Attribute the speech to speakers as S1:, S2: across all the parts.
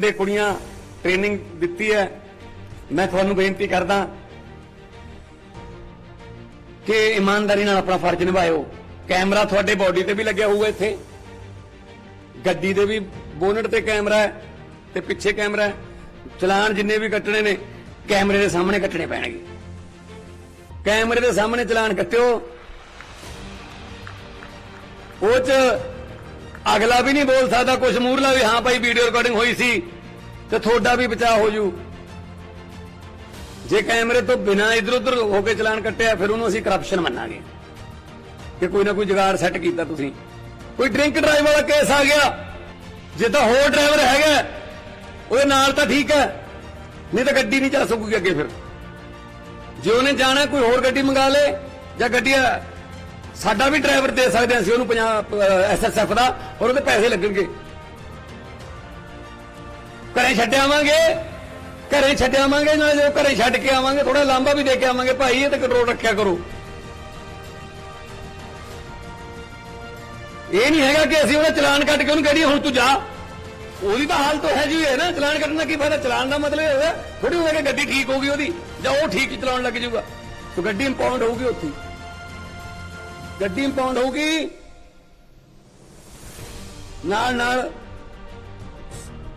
S1: ਦੇ ਕੁੜੀਆਂ ਟ੍ਰੇਨਿੰਗ ਦਿੱਤੀ ਹੈ, ਮੈਂ ਤੁਹਾਨੂੰ ਬੇਨਤੀ ਕਰਦਾ ਕਿ ਇਮਾਨਦਾਰੀ ਨਾਲ ਆਪਣਾ ਫਰਜ਼ ਨਿਭਾਇਓ। ਕੈਮਰਾ ਤੁਹਾਡੇ ਬਾਡੀ ਤੇ ਵੀ ਲੱਗਿਆ ਹੋਊਗਾ ਇੱਥੇ। ਗੱਡੀ ਦੇ ਵੀ ਬੋਨਟ ਤੇ ਕੈਮਰਾ ਹੈ ਤੇ ਪਿੱਛੇ ਕੈਮਰਾ ਹੈ। ਚਲਾਨ ਜਿੰਨੇ ਵੀ ਕੱਟਣੇ ਨੇ, ਕੈਮਰੇ ਦੇ ਸਾਹਮਣੇ ਕੱਟਣੇ ਪੈਣਗੇ। ਕੈਮਰੇ ਦੇ ਸਾਹਮਣੇ ਚਲਾਨ ਕੱਟਿਓ। ਉਹ ਚ ਅਗਲਾ ਵੀ ਨਹੀਂ ਬੋਲ ਸਕਦਾ ਕੁਝ ਮੂਰਲਾ ਵੀ, ਹਾਂ ਭਾਈ ਵੀਡੀਓ ਰਿਕਾਰਡਿੰਗ ਹੋਈ ਸੀ, ਤੇ ਤੁਹਾਡਾ ਵੀ ਬਚਾਅ ਹੋ ਜੂ। ਜੇ ਕੈਮਰੇ ਤੋਂ ਬਿਨਾ ਇਧਰ ਉਧਰ ਹੋ ਕੇ ਚਲਾਨ ਕੱਟਿਆ, ਫਿਰ ਉਹਨੂੰ ਅਸੀਂ ਕਰਪਸ਼ਨ ਮੰਨਾਂਗੇ। ਕਿ ਕੋਈ ਨਾ ਕੋਈ ਜੁਗਾੜ ਸੈੱਟ ਕੀਤਾ ਤੁਸੀਂ। ਕੋਈ ਡਰਿੰਕ ਡਰਾਈਵ ਵਾਲਾ ਕੇਸ ਆ ਗਿਆ, ਜੇ ਤਾਂ ਹੋਰ ਡਰਾਈਵਰ ਹੈਗਾ, ਉਹਦੇ ਨਾਲ ਤਾਂ ਠੀਕ ਹੈ, ਨਹੀਂ ਤਾਂ ਗੱਡੀ ਨਹੀਂ ਚੱਲ ਸਕੂਗੀ ਅੱਗੇ ਫਿਰ। ਜੇ ਉਹਨੇ ਜਾਣਾ, ਕੋਈ ਹੋਰ ਗੱਡੀ ਮੰਗਾ ਲੇ, ਜਾਂ ਗੱਡੀ ਸਾਡਾ ਵੀ ਡਰਾਈਵਰ ਦੇ ਸਕਦੇ ਹਾਂ ਅਸੀਂ, ਉਹਨੂੰ 50 ਐਸਐਸਐਫ ਦਾ ਔਰ ਉਹਦੇ ਪੈਸੇ ਲੱਗਣਗੇ। ਘਰੇ ਛੱਡ ਆਵਾਂਗੇ, ਘਰੇ ਛੱਡ ਆਵਾਂਗੇ, ਨਾਲ ਜੋ ਘਰੇ ਛੱਡ ਕੇ ਆਵਾਂਗੇ ਥੋੜਾ ਲਾਂਬਾ ਵੀ ਦੇ ਕੇ ਆਵਾਂਗੇ, ਭਾਈ, ਇਹ ਤੇ ਕੰਟਰੋਲ ਰੱਖਿਆ ਕਰੋ। ਇਹ ਨਹੀਂ ਹੈਗਾ ਕਿ ਅਸੀਂ ਉਹਦਾ ਚਲਾਨ ਕੱਟ ਕੇ ਉਹਨੂੰ ਕਹੀ ਹੁਣ ਤੂੰ ਜਾ। ਉਹਦੀ ਤਾਂ ਹਾਲਤ ਹੈ ਜੀ ਹੈ ਨਾ, ਚਲਾਨ ਕੱਟਣ ਦਾ ਕੀ ਫਾਇਦਾ? ਚਲਾਨ ਦਾ ਮਤਲਬ ਇਹ ਹੋਇਆ ਥੋੜੀ ਹੋਇਆ ਕਿ ਗੱਡੀ ਠੀਕ ਹੋਊਗੀ ਉਹਦੀ, ਜਾਂ ਉਹ ਠੀਕ ਚਲਾਉਣ ਲੱਗ ਜਾਊਗਾ। ਤਾਂ ਗੱਡੀ ਇੰਪਾਊਂਡ ਹੋਊਗੀ ਉੱਥੇ। ਗੱਡੀ ਇੰਪਾਊਂਡ ਹੋਊਗੀ ਨਾਲ ਨਾਲ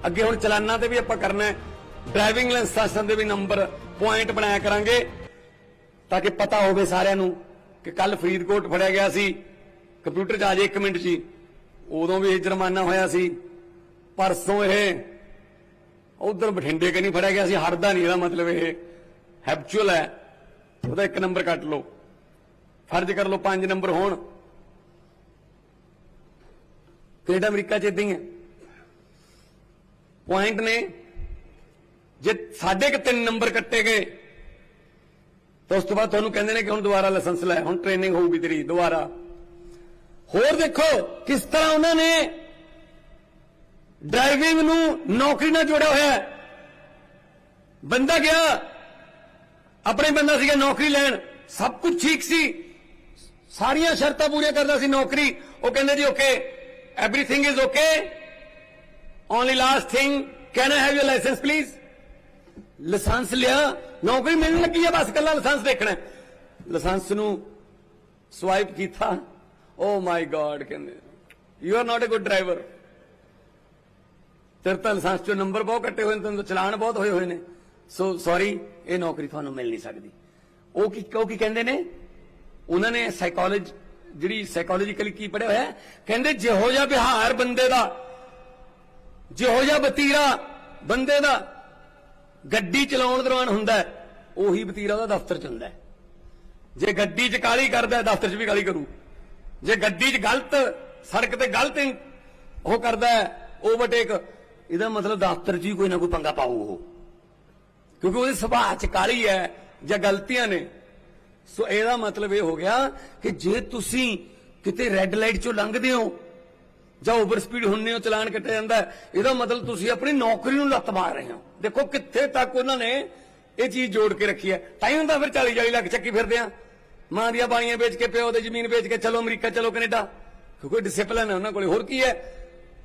S1: ਅੱਗੇ ਹੁਣ ਚਲਾਨਾਂ ਤੇ ਵੀ ਆਪਾਂ ਕਰਨਾ ਹੈ। ਡਰਾਈਵਿੰਗ ਲਾਇਸੈਂਸਾਂ ਦੇ ਵੀ ਨੰਬਰ ਪੁਆਇੰਟ ਬਣਾਇਆ ਕਰਾਂਗੇ ਤਾਂ ਕਿ ਪਤਾ ਹੋਵੇ ਸਾਰਿਆਂ ਨੂੰ ਕਿ ਕੱਲ ਫਰੀਦਕੋਟ ਫੜਿਆ ਗਿਆ ਸੀ। ਕੰਪਿਊਟਰ 'ਚ ਆ ਜੇ 1 ਮਿੰਟ 'ਚ ਹੀ ਉਦੋਂ ਵੀ ਇਹ ਜੁਰਮਾਨਾ ਹੋਇਆ ਸੀ। ਪਰਸੋਂ ਇਹ ਉਧਰ ਬਠਿੰਡੇ ਕਿ ਨਹੀਂ ਫੜਿਆ ਗਿਆ ਸੀ। ਹਟਦਾ ਨਹੀਂ ਇਹਦਾ ਮਤਲਬ ਇਹ। ਹੈਬਚੁਅਲ ਹੈ। ਉਹਦਾ ਇੱਕ ਨੰਬਰ ਕੱਟ ਲਓ। ਫਰਜ਼ ਕਰ ਲਓ ਪੰਜ ਨੰਬਰ ਹੋਣ। ਕੈਨੇਡਾ, ਅਮਰੀਕਾ ਚ ਇਦਾਂ ਹੀ ਹੈ। ਪੁਆਇੰਟ ਨੇ, ਜੇ ਸਾਡੇ ਕਿ ਤਿੰਨ ਨੰਬਰ ਕੱਟੇ ਗਏ, ਤਾਂ ਉਸ ਤੋਂ ਬਾਅਦ ਤੁਹਾਨੂੰ ਕਹਿੰਦੇ ਨੇ ਕਿ ਹੁਣ ਦੁਬਾਰਾ ਲਾਇਸੈਂਸ ਲੈ, ਹੁਣ ਟ੍ਰੇਨਿੰਗ ਹੋਊਗੀ ਤੇਰੀ, ਦੁਬਾਰਾ। ਹੋਰ ਦੇਖੋ, ਕਿਸ ਤਰ੍ਹਾਂ ਉਹਨਾਂ ਨੇ ਡਰਾਈਵਿੰਗ ਨੂੰ ਨੌਕਰੀ ਨਾਲ ਜੋੜਿਆ ਹੋਇਆ ਹੈ। ਬੰਦਾ ਗਿਆ, ਆਪਣੇ ਬੰਦਾ ਸੀਗਾ ਨੌਕਰੀ ਲੈਣ, ਸਭ ਕੁਝ ਠੀਕ ਸੀ। ਸਾਰੀਆਂ ਸ਼ਰਤਾਂ ਪੂਰੀਆਂ ਕਰਦਾ ਸੀ ਨੌਕਰੀ। ਉਹ ਕਹਿੰਦੇ ਜੀ okay everything is okay only last thing can I have your licence please licence ਲਿਆ। ਨੌਕਰੀ ਮਿਲਣ ਲੱਗੀ ਹੈ ਬਸ ਕੱਲਾ ਲਾਇਸੈਂਸ ਦੇਖਣਾ। ਲਾਇਸੈਂਸ ਨੂੰ ਸਵਾਈਪ ਕੀਤਾ। ਓ ਮਾਈ ਗॉड ਕਹਿੰਦੇ। You are not a good driver ਤੇਰੇ ਤਾਂ ਲਾਇਸੈਂਸ ਚੋਂ ਨੰਬਰ ਬਹੁਤ ਕੱਟੇ ਹੋਏ ਨੇ, ਤੈਨੂੰ ਚਲਾਨ ਬਹੁਤ ਹੋਏ ਹੋਏ ਨੇ। ਸੋ ਸੌਰੀ ਇਹ ਨੌਕਰੀ ਤੁਹਾਨੂੰ ਮਿਲ ਨਹੀਂ ਸਕਦੀ। ਉਹ ਕੀ ਉਹ ਕੀ ਕਹਿੰਦੇ ਨੇ? ਉਹਨਾਂ ਨੇ ਸਾਈਕੋਲੋਜੀ ਜਿਹੜੀ ਸਾਈਕੋਲੋਜੀਕਲੀ ਕੀ ਪੜਿਆ ਹੋਇਆ, ਕਹਿੰਦੇ ਜਿਹੋ ਜਿਹਾ ਵਿਹਾਰ ਬੰਦੇ ਦਾ, ਜਿਹੋ ਜਿਹਾ ਬਤੀਰਾ ਬੰਦੇ ਦਾ ਗੱਡੀ ਚਲਾਉਣ ਦੌਰਾਨ ਹੁੰਦਾ ਉਹੀ ਬਤੀਰਾ ਉਹਦਾ ਦਫ਼ਤਰ ਚ ਜੇ ਗੱਡੀ 'ਚ ਕਾਲੀ ਕਰਦਾ ਦਫ਼ਤਰ 'ਚ ਵੀ ਕਾਲੀ ਕਰੂ। ਜੇ ਗੱਡੀ 'ਚ ਗਲਤ, ਸੜਕ ਤੇ ਗਲਤ ਉਹ ਕਰਦਾ ਓਵਰਟੇਕ ਇਹਦਾ ਮਤਲਬ ਦਫ਼ਤਰ 'ਚ ਹੀ ਕੋਈ ਨਾ ਕੋਈ ਪੰਗਾ ਪਾਊ ਉਹ। ਕਿਉਂਕਿ ਉਹਦੇ ਸੁਭਾਅ 'ਚ ਕਾਲੀ ਹੈ ਜਾਂ ਗਲਤੀਆਂ ਨੇ ਸੋ ਇਹਦਾ ਮਤਲਬ ਇਹ ਹੋ ਗਿਆ ਕਿ ਜੇ ਤੁਸੀਂ ਕਿਤੇ ਰੈੱਡ ਲਾਈਟ 'ਚੋਂ ਲੰਘਦੇ ਹੋ ਜਾਂ ਓਵਰ ਸਪੀਡ ਹੁੰਨੇ ਹੋ, ਚਲਾਨ ਕੱਟਿਆ ਜਾਂਦਾ, ਇਹਦਾ ਮਤਲਬ ਤੁਸੀਂ ਆਪਣੀ ਨੌਕਰੀ ਨੂੰ ਲੱਤ ਮਾਰ ਰਹੇ ਹੋ। ਦੇਖੋ ਕਿੱਥੇ ਤੱਕ ਉਹਨਾਂ ਨੇ ਇਹ ਚੀਜ਼ ਜੋੜ ਕੇ ਰੱਖੀ ਹੈ। ਟਾਈਮ ਤਾਂ ਫਿਰ 40 40 ਲੱਖ ਚੱਕੀ ਫਿਰਦੇ ਆ। ਮਾਂ ਦੀਆਂ ਬਾਣੀਆਂ ਵੇਚ ਕੇ, ਪਿਓ ਦੇ ਜ਼ਮੀਨ ਵੇਚ ਕੇ, ਚਲੋ ਅਮਰੀਕਾ, ਚਲੋ ਕੈਨੇਡਾ। ਕਿਉਂਕਿ ਡਿਸਪਲਿਨ ਹੈ ਉਹਨਾਂ ਕੋਲੇ। ਹੋਰ ਕੀ ਹੈ?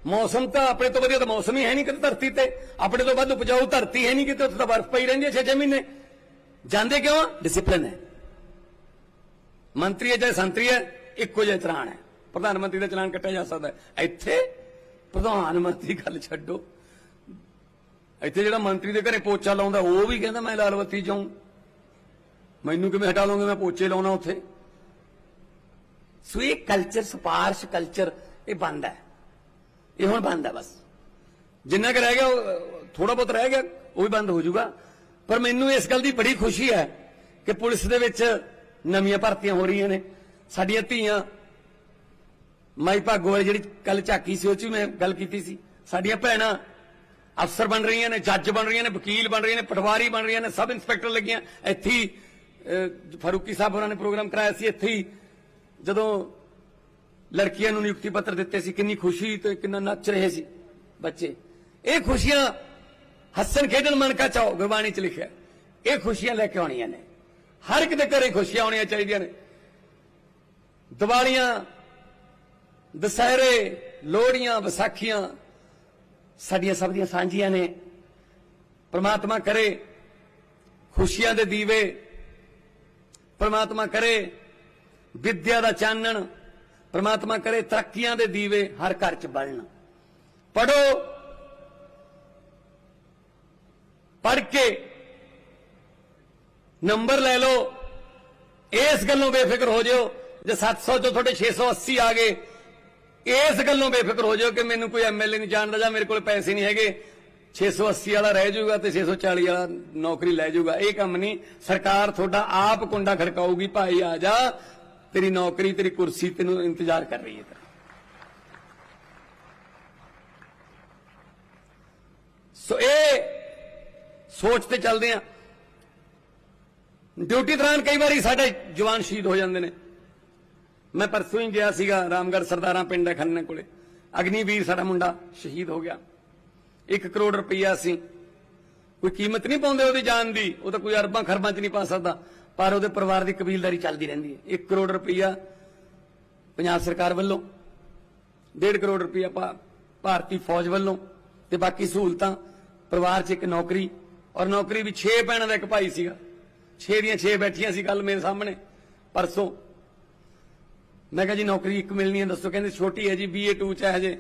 S1: ਮੌਸਮ ਤਾਂ ਆਪਣੇ ਤੋਂ ਵਧੀਆ ਤਾਂ ਮੌਸਮ ਹੀ ਹੈ ਨਹੀਂ ਕਿਤੇ ਧਰਤੀ ਤੇ। ਆਪਣੇ ਤੋਂ ਵੱਧ ਉਪਜਾਊ ਧਰਤੀ ਹੈ ਨਹੀਂ ਕਿਤੇ, ਉੱਥੇ ਤਾਂ ਬਰਫ਼ ਪਈ ਰਹਿੰਦੀ ਹੈ 6-6 ਮਹੀਨੇ। ਜਾਂਦੇ ਕਿਉਂ? ਡਿਸਪਲਿਨ ਹੈ। ਮੰਤਰੀ ਹੈ ਚਾਹੇ ਸੰਤਰੀ ਹੈ, ਇੱਕੋ ਜਿਹਾ ਚਲਾਨ ਹੈ। ਪ੍ਰਧਾਨ ਮੰਤਰੀ ਦਾ ਚਲਾਨ ਕੱਟਿਆ ਜਾ ਸਕਦਾ ਹੈ। ਇੱਥੇ ਪ੍ਰਧਾਨ ਮੰਤਰੀ ਗੱਲ ਛੱਡੋ। ਇੱਥੇ ਜਿਹੜਾ ਮੰਤਰੀ ਦੇ ਘਰੇ ਪੋਚਾ ਲਾਉਂਦਾ, ਉਹ ਵੀ ਕਹਿੰਦਾ ਮੈਂ ਲਾਲਵਤੀ ਬੱਤੀ ਜਾਉਂ ਮੈਨੂੰ ਕਿਵੇਂ ਹਟਾ ਲਓਗੇ? ਮੈਂ ਪੋਚੇ ਲਾਉਣਾ ਉੱਥੇ। ਸੋ ਇਹ ਕਲਚਰ ਸਪਾਰਸ਼ ਕਲਚਰ ਇਹ ਬੰਦ ਹੈ। ਇਹ ਹੁਣ ਬੰਦ ਹੈ ਬਸ। ਜਿੰਨਾ ਕੁ ਰਹਿ ਗਿਆ ਥੋੜਾ ਬਹੁਤ ਰਹਿ ਗਿਆ, ਉਹ ਵੀ ਬੰਦ ਹੋ ਜਾਊਗਾ। ਪਰ ਮੈਨੂੰ ਇਸ ਗੱਲ ਦੀ ਬੜੀ ਖੁਸ਼ੀ ਹੈ ਕਿ ਪੁਲਿਸ ਦੇ ਵਿੱਚ ਨਵੀਆਂ ਭਰਤੀਆਂ ਹੋ ਰਹੀਆਂ ਨੇ ਸਾਡੀਆਂ ਧੀਆਂ ਮਾਈ ਭਾਗੋ ਵਾਲੀ ਜਿਹੜੀ ਕੱਲ ਝਾਕੀ ਸੀ ਉਹ ਚ ਵੀ ਮੈਂ ਗੱਲ ਕੀਤੀ ਸੀ ਸਾਡੀਆਂ ਭੈਣਾਂ ਅਫਸਰ ਬਣ ਰਹੀਆਂ ਨੇ ਜੱਜ ਬਣ ਰਹੀਆਂ ਨੇ ਵਕੀਲ ਬਣ ਰਹੀਆਂ ਨੇ ਪਟਵਾਰੀ ਬਣ ਰਹੀਆਂ ਨੇ ਸਬ ਇੰਸਪੈਕਟਰ ਲੱਗੀਆਂ ਇੱਥੇ ਹੀ ਅਹ, ਫਾਰੂਕੀ ਸਾਹਿਬ ਹੋਰਾਂ ਨੇ ਪ੍ਰੋਗਰਾਮ ਕਰਾਇਆ ਸੀ ਇੱਥੇ ਹੀ ਜਦੋਂ ਲੜਕੀਆਂ ਨੂੰ ਨਿਯੁਕਤੀ ਪੱਤਰ ਦਿੱਤੇ ਸੀ ਕਿੰਨੀ ਖੁਸ਼ੀ ਤੇ ਕਿੰਨਾ ਨੱਚ ਰਹੇ ਸੀ ਬੱਚੇ ਇਹ ਖੁਸ਼ੀਆਂ ਹੱਸਣ ਖੇਡਣ ਮਨ ਕਾ ਚਾਓ ਗੁਰਬਾਣੀ ਚ ਲਿਖਿਆ ਇਹ ਖੁਸ਼ੀਆਂ ਲੈ ਕੇ ਆਉਣੀਆਂ ਨੇ ਹਰ ਇੱਕ ਦੇ ਘਰੇ ਖੁਸ਼ੀਆਂ ਹੋਣੀਆਂ ਚਾਹੀਦੀਆਂ ਨੇ। ਦੀਵਾਲੀਆਂ, ਦਸਹਿਰੇ, ਲੋਹੜੀਆਂ, ਵਿਸਾਖੀਆਂ ਸਾਡੀਆਂ ਸਭ ਦੀਆਂ ਸਾਂਝੀਆਂ ਨੇ। ਪ੍ਰਮਾਤਮਾ ਕਰੇ ਖੁਸ਼ੀਆਂ ਦੇ ਦੀਵੇ। ਪ੍ਰਮਾਤਮਾ ਕਰੇ ਵਿਦਿਆ ਦਾ ਚਾਨਣ। ਪ੍ਰਮਾਤਮਾ ਕਰੇ ਤਰੱਕੀਆਂ ਦੇ ਦੀਵੇ ਹਰ ਘਰ 'ਚ ਬਲਣ। ਪੜੋ ਪੜ ਕੇ ਨੰਬਰ ਲੈ ਲਓ। ਇਸ ਗੱਲੋਂ ਬੇਫਿਕਰ ਹੋ ਜਿਓ। ਜੇ 700 ਤੋਂ ਤੁਹਾਡੇ 680 ਆ ਗਏ, ਇਸ ਗੱਲੋਂ ਬੇਫਿਕਰ ਹੋ ਜਿਓ ਕਿ ਮੈਨੂੰ ਕੋਈ ਐਮਐਲਏ ਨਹੀਂ ਜਾਣਦਾ ਜਾਂ ਮੇਰੇ ਕੋਲ ਪੈਸੇ ਨਹੀਂ ਹੈਗੇ। 680 ਵਾਲਾ ਰਹਿ ਜਾਊਗਾ ਤੇ 640 ਵਾਲਾ ਨੌਕਰੀ ਲੈ ਜਾਊਗਾ। ਇਹ ਕੰਮ ਨਹੀਂ। ਸਰਕਾਰ ਤੁਹਾਡਾ ਆਪ ਕੁੰਡਾ ਖੜਕਾਊਗੀ, ਭਾਈ ਆ ਜਾ, ਤੇਰੀ ਨੌਕਰੀ, ਤੇਰੀ ਕੁਰਸੀ ਤੈਨੂੰ ਇੰਤਜ਼ਾਰ ਕਰ ਰਹੀ ਹੈ ਸੋ ਇਹ ਸੋਚ ਤੇ ਚੱਲਦੇ ਆ। ਡਿਊਟੀ ਦੌਰਾਨ ਕਈ ਵਾਰੀ ਸਾਡੇ ਜਵਾਨ ਸ਼ਹੀਦ ਹੋ ਜਾਂਦੇ ਨੇ। ਮੈਂ ਪਰਸੋਂ ਹੀ ਗਿਆ ਸੀਗਾ ਰਾਮਗੜ੍ਹ ਸਰਦਾਰਾਂ ਪਿੰਡ ਹੈ ਖੰਨੇ ਕੋਲੇ। ਅਗਨੀਵੀਰ ਸਾਡਾ ਮੁੰਡਾ ਸ਼ਹੀਦ ਹੋ ਗਿਆ। 1 ਕਰੋੜ ਰੁਪਈਆ ਸੀ। ਕੋਈ ਕੀਮਤ ਨਹੀਂ ਪਾਉਂਦੇ ਉਹਦੀ ਜਾਨ ਦੀ। ਉਹ ਤਾਂ ਕੋਈ ਅਰਬਾਂ ਖਰਬਾਂ ਚ ਨਹੀਂ ਪਾ ਸਕਦਾ। ਪਰ ਉਹਦੇ ਪਰਿਵਾਰ ਦੀ ਕਬੀਲਦਾਰੀ ਚੱਲਦੀ ਰਹਿੰਦੀ ਹੈ। 1 ਕਰੋੜ ਰੁਪਈਆ ਪੰਜਾਬ ਸਰਕਾਰ ਵੱਲੋਂ 1.5 ਕਰੋੜ ਰੁਪਈਆ ਭਾ- ਭਾਰਤੀ ਫੌਜ ਵੱਲੋਂ ਤੇ ਬਾਕੀ ਸਹੂਲਤਾਂ, ਪਰਿਵਾਰ 'ਚ ਇੱਕ ਨੌਕਰੀ ਔਰ ਨੌਕਰੀ ਵੀ 6 ਭੈਣਾਂ ਦਾ ਇੱਕ ਭਾਈ ਸੀਗਾ। 6 ਦੀਆਂ 6 ਬੈਠੀਆਂ ਸੀ ਕੱਲ ਮੇਰੇ ਸਾਹਮਣੇ, ਪਰਸੋਂ। ਮੈਂ ਕਿਹਾ ਜੀ ਨੌਕਰੀ ਇੱਕ ਮਿਲਣੀ ਹੈ, ਦੱਸੋ, ਕਹਿੰਦੇ ਛੋਟੀ ਹੈ ਜੀ ਬੀਏ 2 ਚ ਹੈ ਹਜੇ।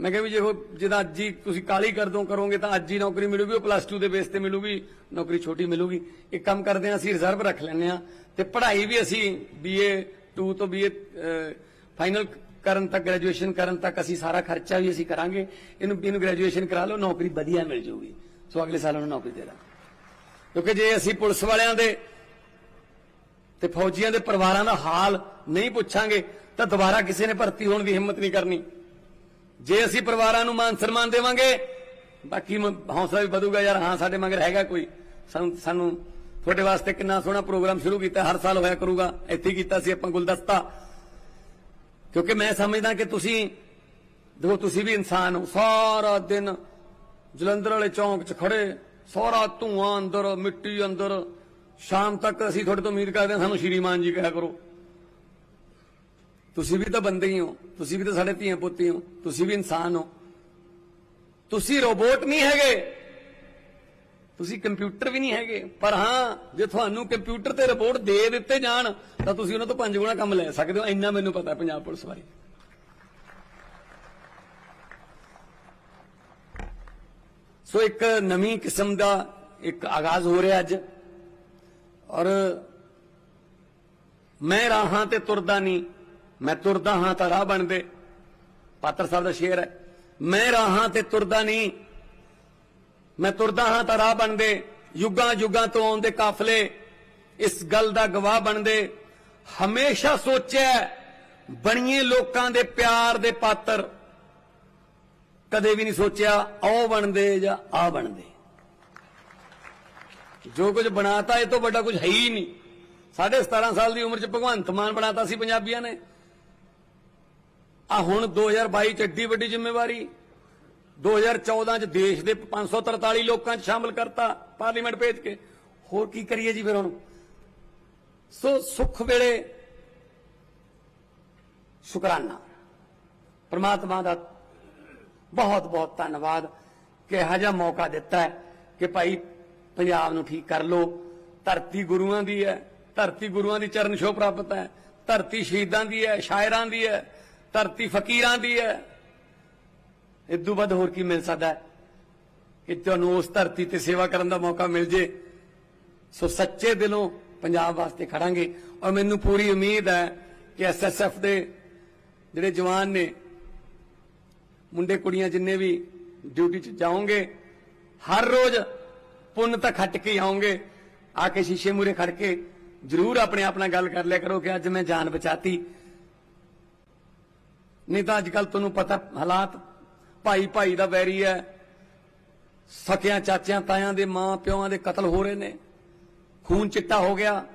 S1: ਮੈਂ ਕਿਹਾ ਵੀ ਜੇ ਉਹ ਜਿਹਦਾ ਅੱਜ ਹੀ ਤੁਸੀਂ ਕਾਲੀ ਕਰ ਦੋ ਕਰੋਗੇ ਤਾਂ ਅੱਜ ਹੀ ਨੌਕਰੀ ਮਿਲੂਗੀ, ਉਹ ਪਲੱਸ 2 ਦੇ ਬੇਸ ਤੇ ਮਿਲੂਗੀ, ਨੌਕਰੀ ਛੋਟੀ ਮਿਲੂਗੀ। ਇੱਕ ਕੰਮ ਕਰਦੇ ਹਾਂ, ਅਸੀਂ ਰਿਜ਼ਰਵ ਰੱਖ ਲੈਂਦੇ ਹਾਂ ਤੇ ਪੜ੍ਹਾਈ ਵੀ ਅਸੀਂ ਬੀਏ 2 ਤੋਂ ਬੀਏ ਫਾਈਨਲ ਕਰਨ ਤੱਕ ਗ੍ਰੈਜੂਏਸ਼ਨ ਕਰਨ ਤੱਕ ਅਸੀਂ ਸਾਰਾ ਖਰਚਾ ਵੀ ਅਸੀਂ ਕਰਾਂਗੇ। ਇਹਨੂੰ ਇਹਨੂੰ ਗ੍ਰੈਜੂਏਸ਼ਨ ਕਰਾ ਲਓ, ਨੌਕਰੀ ਵਧੀਆ ਮਿਲ ਜੂਗੀ ਸੋ ਅਗਲੇ ਸਾਲ ਉਹਨੂੰ ਨੌਕਰੀ ਦੇ ਦਾਂਗੇ। ਕਿਉਂਕਿ ਜੇ ਅਸੀਂ ਪੁਲਿਸ ਵਾਲਿਆਂ ਦੇ ਤੇ ਫੌਜੀਆਂ ਦੇ ਪਰਿਵਾਰਾਂ ਦਾ ਹਾਲ ਨਹੀਂ ਪੁੱਛਾਂਗੇ, ਤਾਂ ਦੁਬਾਰਾ ਕਿਸੇ ਨੇ ਭਰਤੀ ਹੋਣ ਦੀ ਹਿੰਮਤ ਨਹੀਂ ਕਰਨੀ। ਜੇ ਅਸੀਂ ਪਰਿਵਾਰਾਂ ਨੂੰ ਮਾਨ ਸਨਮਾਨ ਦੇਵਾਂਗੇ, ਬਾਕੀ ਹੌਸਲਾ ਵੀ ਵਧੂਗਾ ਯਾਰ, ਹਾਂ, ਸਾਡੇ ਮਗਰ ਹੈਗਾ ਕੋਈ। ਸਾਨੂੰ ਸਾਨੂੰ ਤੁਹਾਡੇ ਵਾਸਤੇ ਕਿੰਨਾ ਸੋਹਣਾ ਪ੍ਰੋਗਰਾਮ ਸ਼ੁਰੂ ਕੀਤਾ, ਹਰ ਸਾਲ ਹੋਇਆ ਕਰੂਗਾ, ਇੱਥੇ ਕੀਤਾ ਸੀ ਆਪਾਂ ਗੁਲਦਸਤਾ। ਕਿਉਂਕਿ ਮੈਂ ਸਮਝਦਾ ਕਿ ਤੁਸੀਂ, ਦੇਖੋ, ਤੁਸੀਂ ਵੀ ਇਨਸਾਨ ਹੋ, ਸਾਰਾ ਦਿਨ ਜਲੰਧਰ ਵਾਲੇ ਚੌਂਕ 'ਚ ਖੜੇ ਸਾਰਾ ਧੂਆਂ ਅੰਦਰ, ਮਿੱਟੀ ਅੰਦਰ। ਸ਼ਾਮ ਤੱਕ ਅਸੀਂ ਤੁਹਾਡੇ ਤੋਂ ਉਮੀਦ ਕਰਦੇ ਹਾਂ ਸਾਨੂੰ ਸ਼੍ਰੀਮਾਨ ਜੀ ਕਿਹਾ ਕਰੋ। ਤੁਸੀਂ ਵੀ ਤਾਂ ਬੰਦੇ ਹੀ ਹੋ, ਤੁਸੀਂ ਵੀ ਤਾਂ ਸਾਡੇ ਧੀਆਂ ਪੁੱਤੀ ਹੋ ਤੁਸੀਂ ਵੀ ਇਨਸਾਨ ਹੋ। ਤੁਸੀਂ ਰੋਬੋਟ ਨਹੀਂ ਹੈਗੇ। ਤੁਸੀਂ ਕੰਪਿਊਟਰ ਵੀ ਨਹੀਂ ਹੈਗੇ। ਪਰ ਹਾਂ, ਜੇ ਤੁਹਾਨੂੰ ਕੰਪਿਊਟਰ ਤੇ ਰਿਪੋਰਟ ਦੇ ਦਿੱਤੇ ਜਾਣ, ਤਾਂ ਤੁਸੀਂ ਉਹਨਾਂ ਤੋਂ ਪੰਜ ਗੁਣਾ ਕੰਮ ਲੈ ਸਕਦੇ ਹੋ। ਇੰਨਾ ਮੈਨੂੰ ਪਤਾ ਪੰਜਾਬ ਪੁਲਿਸ ਬਾਰੇ। ਸੋ ਇੱਕ ਨਵੀਂ ਕਿਸਮ ਦਾ ਇੱਕ ਆਗਾਜ਼ ਹੋ ਰਿਹਾ ਅੱਜ। ਔਰ ਮੈਂ ਰਾਹਾਂ ਤੇ ਤੁਰਦਾ ਨਹੀਂ, ਮੈਂ ਤੁਰਦਾ ਹਾਂ ਤਾਂ ਰਾਹ ਬਣਦੇ। ਪਾਤਰ ਸਾਹਿਬ ਦਾ ਸ਼ੇਰ ਹੈ, ਮੈਂ ਰਾਹਾਂ ਤੇ ਤੁਰਦਾ ਨਹੀਂ, ਮੈਂ ਤੁਰਦਾ ਹਾਂ ਤਾਂ ਰਾਹ ਬਣਦੇ। ਯੁੱਗਾਂ ਯੁੱਗਾਂ ਤੋਂ ਆਉਂਦੇ ਕਾਫਲੇ ਇਸ ਗੱਲ ਦਾ ਗਵਾਹ ਬਣਦੇ। ਹਮੇਸ਼ਾ ਸੋਚਿਆ, ਬਣੀਏ ਲੋਕਾਂ ਦੇ ਪਿਆਰ ਦੇ ਪਾਤਰ। ਕਦੇ ਵੀ ਨਹੀਂ ਸੋਚਿਆ ਆਓ ਬਣਦੇ ਜਾਂ ਆ ਬਣਦੇ। ਜੋ ਕੁਝ ਬਣਾਤਾ, ਇਹ ਤੋਂ ਵੱਡਾ ਕੁਝ ਹੈ ਹੀ ਨਹੀਂ। ਸਾਢੇ 17 ਸਾਲ ਦੀ ਉਮਰ 'ਚ ਭਗਵੰਤ ਮਾਨ ਬਣਾਤਾ ਸੀ ਪੰਜਾਬੀਆਂ ਨੇ। ਆ ਹੁਣ 2022 ਚ ਏਡੀ ਵੱਡੀ ਜ਼ਿੰਮੇਵਾਰੀ 2014 ਚ ਦੇਸ਼ ਦੇ 543 ਲੋਕਾਂ 'ਚ ਸ਼ਾਮਲ ਕਰਤਾ ਪਾਰਲੀਮੈਂਟ ਭੇਜ ਕੇ। ਹੋਰ ਕੀ ਕਰੀਏ ਜੀ ਫਿਰ ਹੁਣ? ਸੋ ਸੁਖ ਵੇਲੇ ਸ਼ੁਕਰਾਨਾ। ਪ੍ਰਮਾਤਮਾ ਦਾ ਬਹੁਤ ਬਹੁਤ ਧੰਨਵਾਦ ਕਿ ਇਹੋ ਜਿਹਾ ਮੌਕਾ ਦਿੱਤਾ ਹੈ ਕਿ ਭਾਈ ਪੰਜਾਬ ਨੂੰ ਠੀਕ ਕਰ ਲੋ ਧਰਤੀ ਗੁਰੂਆਂ ਦੀ ਹੈ। ਧਰਤੀ ਗੁਰੂਆਂ ਦੀ ਚਰਨ ਛੋਹ ਪ੍ਰਾਪਤ ਹੈ। ਧਰਤੀ ਸ਼ਹੀਦਾਂ ਦੀ ਹੈ, ਸ਼ਾਇਰਾਂ ਦੀ ਹੈ, ਧਰਤੀ ਫਕੀਰਾਂ ਦੀ ਹੈ। ਇਦੋਂ ਵੱਧ ਹੋਰ ਕੀ ਮਿਲ ਸਕਦਾ ਕਿ ਤੁਹਾਨੂੰ ਉਸ ਧਰਤੀ ਤੇ ਸੇਵਾ ਕਰਨ ਦਾ ਮੌਕਾ ਮਿਲ ਜੇ। ਸੋ ਸੱਚੇ ਦਿਲੋਂ ਪੰਜਾਬ ਵਾਸਤੇ ਖੜਾਂਗੇ। ਔਰ ਮੈਨੂੰ ਪੂਰੀ ਉਮੀਦ ਹੈ ਕਿ ਐਸਐਸਐਫ ਦੇ ਜਿਹੜੇ ਜਵਾਨ ਨੇ ਮੁੰਡੇ ਕੁੜੀਆਂ ਜਿੰਨੇ ਵੀ ਡਿਊਟੀ 'ਚ ਜਾਓਗੇ, ਹਰ ਰੋਜ਼ ਪੁੰਨ ਤਾਂ ਖੱਟ ਕੇ ਆਉਂਗੇ ਆ ਕੇ ਸ਼ੀਸ਼ੇ ਮੂਰੇ ਖੜ ਕੇ ਜ਼ਰੂਰ ਆਪਣੇ ਆਪ ਨਾਲ ਗੱਲ ਕਰ ਲਿਆ ਕਰੋ ਕਿ ਅੱਜ ਮੈਂ ਜਾਨ ਬਚਾਤੀ। ਨਹੀਂ ਤਾਂ ਅੱਜ ਕੱਲ ਤੁਹਾਨੂੰ ਪਤਾ ਹਾਲਾਤ ਭਾਈ ਭਾਈ ਦਾ ਵੈਰੀ ਹੈ। ਸਕਿਆਂ ਚਾਚਿਆਂ, ਤਾਇਆਂ ਦੇ ਮਾਂ ਪਿਓਾਂ ਦੇ ਕਤਲ ਹੋ ਰਹੇ ਨੇ। ਖੂਨ ਚਿੱਟਾ ਹੋ ਗਿਆ।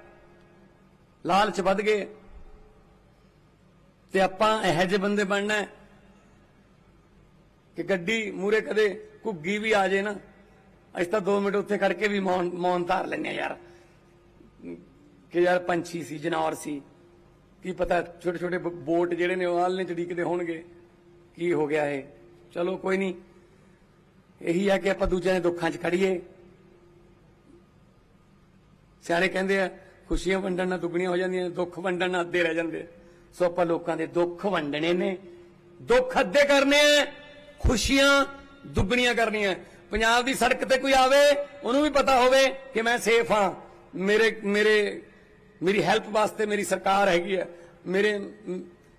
S1: ਲਾਲਚ ਵੱਧ ਗਏ। ਤੇ ਆਪਾਂ ਇਹੋ ਜਿਹੇ ਬੰਦੇ ਬਣਨਾ ਹੈ ਕਿ ਗੱਡੀ ਮੂਰੇ ਕਦੇ ਘੁੱਗੀ ਵੀ ਆ ਜੇ ਨਾ, ਅਸੀਂ ਤਾਂ 2 ਮਿੰਟ ਉੱਥੇ ਖੜ ਕੇ ਵੀ ਮੌਨ ਮੌਨ ਧਾਰ ਲੈਂਦੇ ਆ ਯਾਰ। ਕਿ ਯਾਰ ਪੰਛੀ ਸੀ, ਜਨੌਰ ਸੀ। ਕੀ ਪਤਾ ਛੋਟੇ ਛੋਟੇ ਬੋਟ ਜਿਹੜੇ ਨੇ ਉਹ ਆਲਨੇ ਚੜੀਕਦੇ ਹੋਣਗੇ। ਕੀ ਹੋ ਗਿਆ ਇਹ? ਚਲੋ ਕੋਈ ਨਹੀਂ ਇਹੀ ਹੈ ਕਿ ਆਪਾਂ ਦੂਜਿਆਂ ਦੇ ਦੁੱਖਾਂ 'ਚ ਖੜੀਏ ਸਿਆਣੇ ਕਹਿੰਦੇ ਆ, ਖੁਸ਼ੀਆਂ ਵੰਡਣ ਨਾਲ ਦੁੱਗਣੀਆਂ ਹੋ ਜਾਂਦੀਆਂ, ਦੁੱਖ ਵੰਡਣ ਨਾਲ ਅੱਧੇ ਰਹਿ ਜਾਂਦੇ ਸੋ ਆਪਾਂ ਲੋਕਾਂ ਦੇ ਦੁੱਖ ਵੰਡਣੇ ਨੇ। ਦੁੱਖ ਅੱਧੇ ਕਰਨੇ ਆ। ਖੁਸ਼ੀਆਂ ਦੁੱਗਣੀਆਂ ਕਰਨੀਆਂ। ਪੰਜਾਬ ਦੀ ਸੜਕ ਤੇ ਕੋਈ ਆਵੇ, ਉਹਨੂੰ ਵੀ ਪਤਾ ਹੋਵੇ ਕਿ ਮੈਂ ਸੇਫ ਹਾਂ। ਮੇਰੇ ਮੇਰੇ, ਮੇਰੀ ਹੈਲਪ ਵਾਸਤੇ ਮੇਰੀ ਸਰਕਾਰ ਹੈਗੀ ਹੈ। ਮੇਰੇ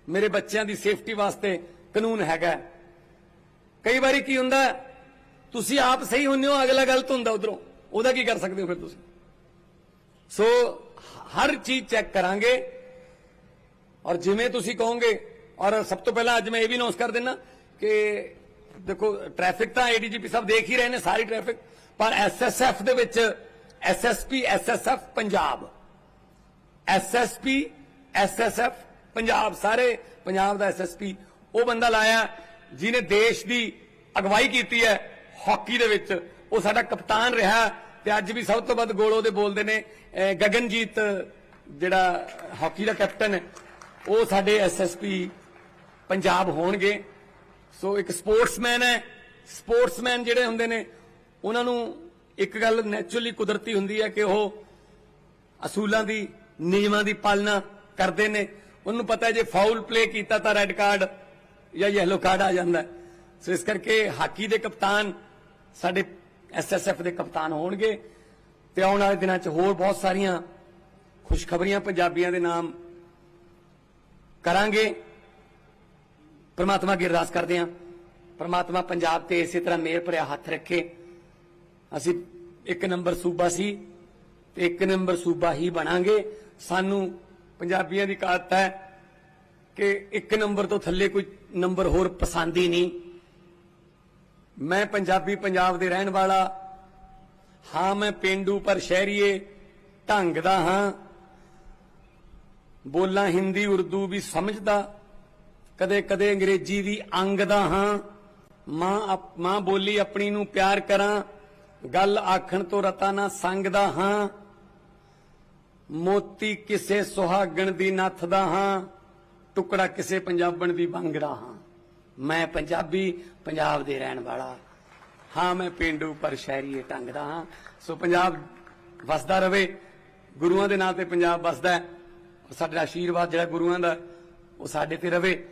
S1: ਮੇਰੇ ਬੱਚਿਆਂ ਦੀ ਸੇਫਟੀ ਵਾਸਤੇ ਕਾਨੂੰਨ ਹੈਗਾ ਕਈ ਵਾਰੀ ਕੀ ਹੁੰਦਾ, ਤੁਸੀਂ ਆਪ ਸਹੀ ਹੁੰਦੇ ਹੋ, ਅਗਲਾ ਗਲਤ ਹੁੰਦਾ ਉਧਰੋਂ। ਉਹਦਾ ਕੀ ਕਰ ਸਕਦੇ ਹੋ ਫਿਰ ਤੁਸੀਂ? ਸੋ, ਹਰ ਚੀਜ਼ ਚੈੱਕ ਕਰਾਂਗੇ। ਔਰ ਜਿਵੇਂ ਤੁਸੀਂ ਕਹੋਗੇ, ਔਰ ਸਭ ਤੋਂ ਪਹਿਲਾਂ ਅੱਜ ਮੈਂ ਇਹ ਵੀ ਅਨਾਉਂਸ ਕਰ ਦਿੰਨਾ ਕਿ ਦੇਖੋ ਟ੍ਰੈਫਿਕ ਤਾਂ ਏਡੀਜੀਪੀ ਸਾਹਿਬ ਦੇਖ ਹੀ ਰਹੇ ਨੇ ਸਾਰੀ ਟ੍ਰੈਫਿਕ ਪਰ ਐਸਐਸਐਫ ਦੇ ਵਿੱਚ SSP SSF Punjab. SSP SSF Punjab, ਸਾਰੇ ਪੰਜਾਬ ਦਾ ਐਸਐਸਪੀ ਉਹ ਬੰਦਾ ਲਾਇਆ, ਜਿਹਨੇ ਦੇਸ਼ ਦੀ ਅਗਵਾਈ ਕੀਤੀ ਹੈ ਹਾਕੀ ਦੇ ਵਿੱਚ। ਉਹ ਸਾਡਾ ਕਪਤਾਨ ਰਿਹਾ ਤੇ ਅੱਜ ਵੀ ਸਭ ਤੋਂ ਵੱਧ ਗੋਲ ਉਹਦੇ ਬੋਲਦੇ ਨੇ ਗਗਨਜੀਤ, ਜਿਹੜਾ ਹਾਕੀ ਦਾ ਕੈਪਟਨ ਹੈ, ਉਹ ਸਾਡੇ ਐਸਐਸਪੀ ਪੰਜਾਬ ਹੋਣਗੇ। ਸੋ ਇੱਕ ਸਪੋਰਟਸਮੈਨ ਹੈ। ਸਪੋਰਟਸਮੈਨ ਜਿਹੜੇ ਹੁੰਦੇ ਨੇ, ਉਹਨਾਂ ਨੂੰ ਇੱਕ ਗੱਲ ਨੇਚਰਲੀ ਕੁਦਰਤੀ ਹੁੰਦੀ ਹੈ ਕਿ ਉਹ ਅਸੂਲਾਂ ਦੀ, ਨਿਯਮਾਂ ਦੀ ਪਾਲਣਾ ਕਰਦੇ ਨੇ। ਉਹਨੂੰ ਪਤਾ ਜੇ ਫਾਉਲ ਪਲੇ ਕੀਤਾ ਤਾਂ ਰੈੱਡ ਕਾਰਡ ਜਾਂ ਯੈਲੋ ਕਾਰਡ ਆ ਜਾਂਦਾ। ਸੋ ਇਸ ਕਰਕੇ ਹਾਕੀ ਦੇ ਕਪਤਾਨ, ਸਾਡੇ ਐਸਐਸਐਫ ਦੇ ਕਪਤਾਨ ਹੋਣਗੇ ਤੇ ਆਉਣ ਵਾਲੇ ਦਿਨਾਂ 'ਚ ਹੋਰ ਬਹੁਤ ਸਾਰੀਆਂ ਖੁਸ਼ਖਬਰੀਆਂ ਪੰਜਾਬੀਆਂ ਦੇ ਨਾਮ ਕਰਾਂਗੇ। ਪ੍ਰਮਾਤਮਾ ਅੱਗੇ ਅਰਦਾਸ ਕਰਦੇ ਹਾਂ। ਪ੍ਰਮਾਤਮਾ ਪੰਜਾਬ ਤੇ ਇਸੇ ਤਰ੍ਹਾਂ ਮਿਹਰ ਭਰਿਆ ਹੱਥ ਰੱਖੇ। ਅਸੀਂ ਇੱਕ ਨੰਬਰ ਸੂਬਾ ਸੀ ਤੇ ਇੱਕ ਨੰਬਰ ਸੂਬਾ ਹੀ ਬਣਾਂਗੇ। ਸਾਨੂੰ ਪੰਜਾਬੀਆਂ ਦੀ ਕਾਤ ਹੈ ਕਿ ਇੱਕ ਨੰਬਰ ਤੋਂ ਥੱਲੇ ਕੋਈ ਨੰਬਰ ਹੋਰ ਪਸੰਦ ਹੀ ਨਹੀਂ। ਮੈਂ ਪੰਜਾਬੀ ਪੰਜਾਬ ਦੇ ਰਹਿਣ ਵਾਲਾ। ਹਾਂ, ਮੈਂ ਪਿੰਡੂ ਪਰ ਸ਼ਹਿਰੀਏ ਢੰਗ ਦਾ ਹਾਂ। ਬੋਲਾਂ ਹਿੰਦੀ, ਉਰਦੂ ਵੀ ਸਮਝਦਾ। ਕਦੇ ਕਦੇ ਅੰਗਰੇਜ਼ੀ ਦੀ ਅੰਗ ਦਾ ਹਾਂ। ਮਾਂ ਮਾਂ ਬੋਲੀ ਆਪਣੀ ਨੂੰ ਪਿਆਰ ਕਰਾਂ, ਗੱਲ ਆਖਣ ਤੋਂ ਰਤਾ ਨਾ ਸੰਗਦਾ ਹਾਂ। ਮੋਤੀ ਕਿਸੇ ਸੁਹਾਗਣ ਦੀ ਨੱਥ ਦਾ ਹਾਂ, ਟੁਕੜਾ ਕਿਸੇ ਪੰਜਾਬਣ ਦੀ ਬੰਗ ਹਾਂ। ਮੈਂ ਪੰਜਾਬੀ, ਪੰਜਾਬ ਦੇ ਰਹਿਣ ਵਾਲਾ। ਹਾਂ, ਮੈਂ ਪਿੰਡੂ ਪਰ ਸ਼ਹਿਰੀਏ ਢੰਗ ਦਾ ਹਾਂ। ਸੋ ਪੰਜਾਬ ਵਸਦਾ ਰਵੇ, ਗੁਰੂਆਂ ਦੇ ਨਾਂ ਤੇ ਪੰਜਾਬ ਵਸਦਾ ਹੈ। ਸਾਡਾ ਆਸ਼ੀਰਵਾਦ ਜਿਹੜਾ ਗੁਰੂਆਂ ਦਾ, ਉਹ ਸਾਡੇ ਤੇ ਰਵੇ।